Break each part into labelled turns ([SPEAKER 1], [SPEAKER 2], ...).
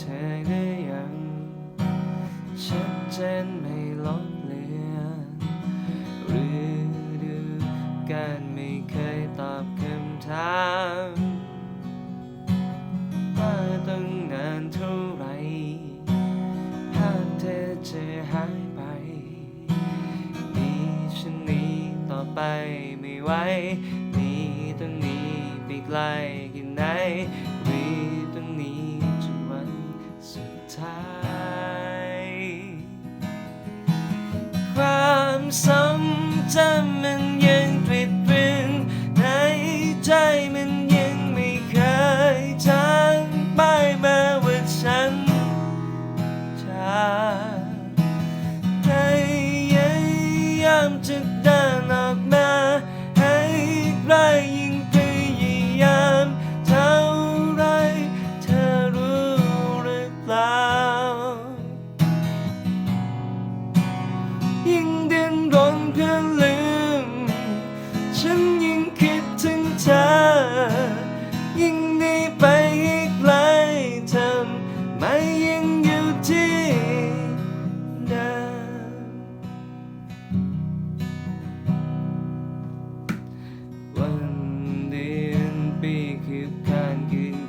[SPEAKER 1] เธอได้ยังชัดเจนไม่ลดเลือนหรือดูการไม่เคยตอบคำถามว่าต้องนานเท่าไรภากเธอจะหายไปดีฉันนี้ต่อไปไม่ไหวนี้ต้องหนีไปไกลกี่ไหน 心真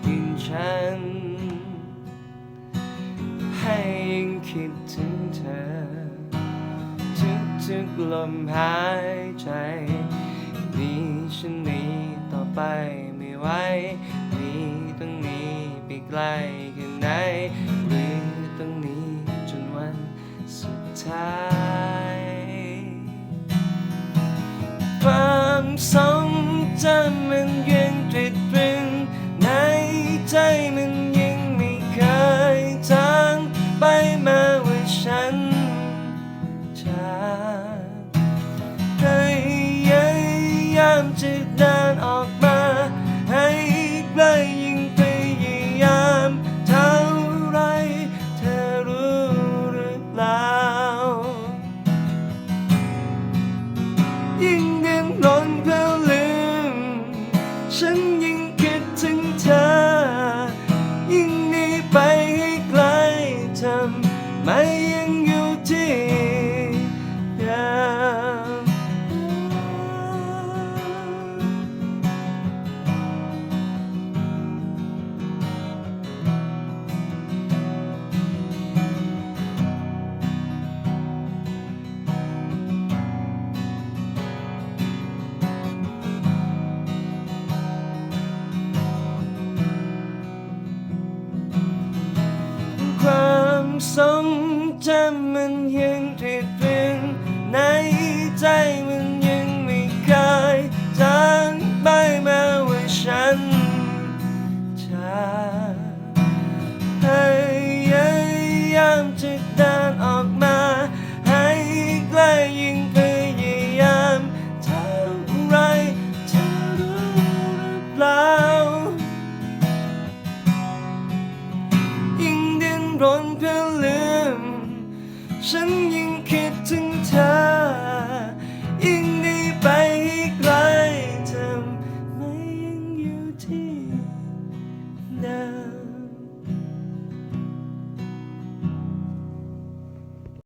[SPEAKER 1] กินฉัน ให้ยังคิดถึงเธอ ทุกทุกลมหายใจ นีฉันนี้ต่อไปไม่ไหวนีต้องหนีไปไกลา now.